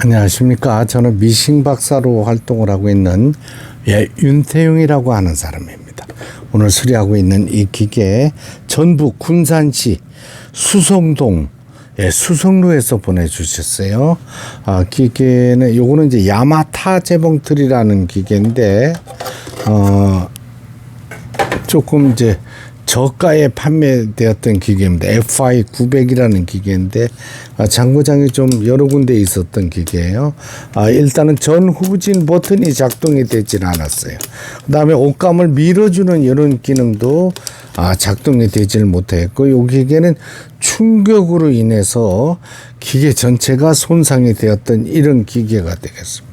안녕하십니까. 저는 미싱 박사로 활동을 하고 있는 예, 윤태용이라고 하는 사람입니다. 오늘 수리하고 있는 이 기계 전북 군산시 수성동 예, 수성로에서 보내주셨어요. 아, 기계는 요거는 이제 야마타 재봉틀이라는 기계인데 어, 조금 이제 저가에 판매되었던 기계입니다. FI 900이라는 기계인데 아, 장고장이 좀 여러 군데 있었던 기계예요. 아, 일단은 전 후진 버튼이 작동이 되질 않았어요. 그 다음에 옷감을 밀어주는 이런 기능도 아, 작동이 되질 못했고 이 기계는 충격으로 인해서 기계 전체가 손상이 되었던 이런 기계가 되겠습니다.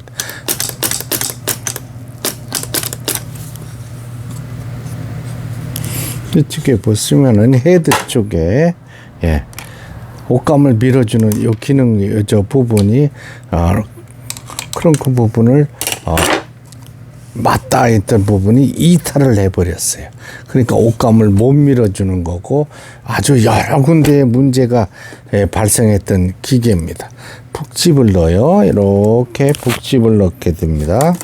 이쪽에 보시면은 헤드 쪽에 예, 옷감을 밀어주는 요 기능 저 부분이 어, 크렁크 부분을 어, 맞닿아 있던 부분이 이탈을 해버렸어요. 그러니까 옷감을 못 밀어주는 거고 아주 여러 군데에 문제가 예, 발생했던 기계입니다. 북집을 넣어요. 이렇게 북집을 넣게 됩니다.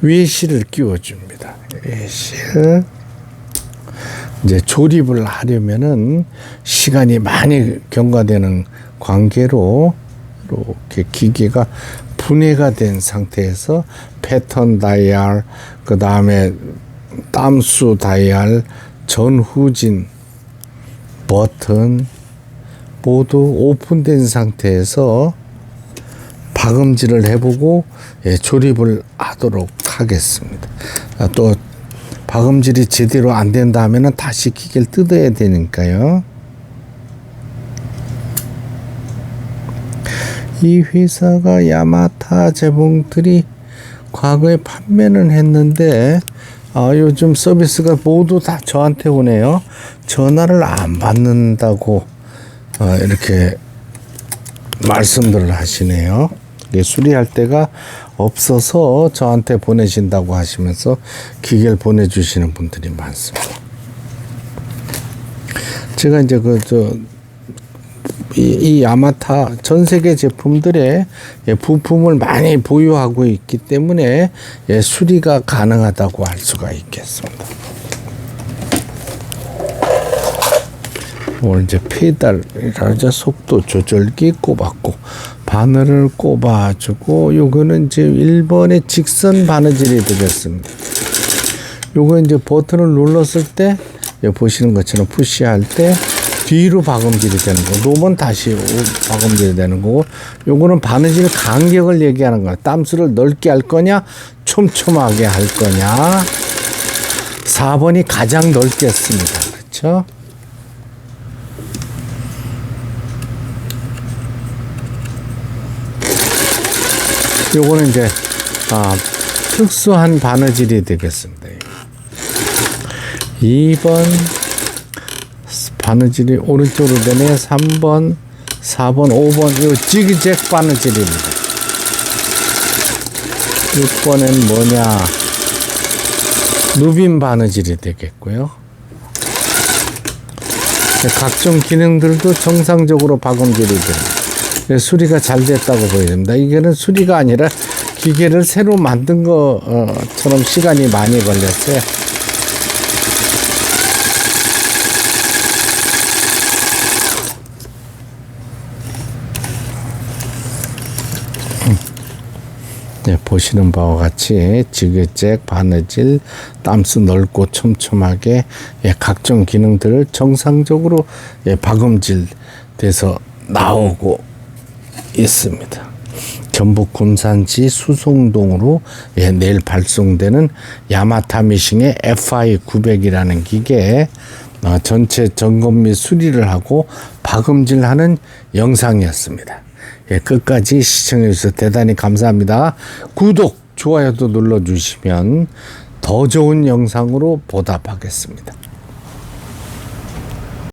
외실을 끼워줍니다. 외실. 이제 조립을 하려면은 시간이 많이 경과되는 관계로 이렇게 기계가 분해가 된 상태에서 패턴 다이얼, 그 다음에 땀수 다이얼, 전후진 버튼 모두 오픈된 상태에서 박음질을 해보고 예, 조립을 하도록 하겠습니다. 아, 또 박음질이 제대로 안 된다 하면은 다시 기계를 뜯어야 되니까요. 이 회사가 야마타 재봉틀이 과거에 판매는 했는데 아, 요즘 서비스가 모두 다 저한테 오네요. 전화를 안 받는다고 어, 이렇게 말씀들을 하시네요. 이게 수리할 때가 없어서 저한테 보내신다고 하시면서 기계를 보내주시는 분들이 많습니다. 제가 이제 그저 이, 이 야마타 전 세계 제품들의 예, 부품을 많이 보유하고 있기 때문에 예, 수리가 가능하다고 할 수가 있겠습니다. 오늘 이제 페달이라자 속도 조절기 꼽았고 바늘을 꼽아주고 요거는 이제 1번의 직선 바느질이 되겠습니다. 요거 이제 버튼을 눌렀을 때 보시는 것처럼 푸시할 때 뒤로 박음질이 되는 거. 노번 다시 박음질이 되는 거고. 요거는 바느질 간격을 얘기하는 거야. 땀수를 넓게 할 거냐, 촘촘하게 할 거냐. 4번이 가장 넓게 씁니다. 그렇죠? 요거는 이제 아, 특수한 바느질이 되겠습니다. 2번 바느질이 오른쪽으로 되네. 3번, 4번, 5번 요 지그잭 바느질입니다. 6번엔 뭐냐? 누빈 바느질이 되겠고요. 각종 기능들도 정상적으로 박음질이 됩니다. 수리가 잘 됐다고 보여집니다. 이게는 수리가 아니라 기계를 새로 만든 것처럼 시간이 많이 걸렸어요. 네, 보시는 바와 같이 지그잭, 바느질, 땀수 넓고 촘촘하게 예, 각종 기능들을 정상적으로 예, 박음질 돼서 나오고 있습니다. 전북 군산시 수송동으로 예, 내일 발송되는 야마타 미싱의 FI 900이라는 기계에 어, 전체 점검 및 수리를 하고 박음질하는 영상이었습니다. 예, 끝까지 시청해 주셔서 대단히 감사합니다. 구독, 좋아요도 눌러주시면 더 좋은 영상으로 보답하겠습니다.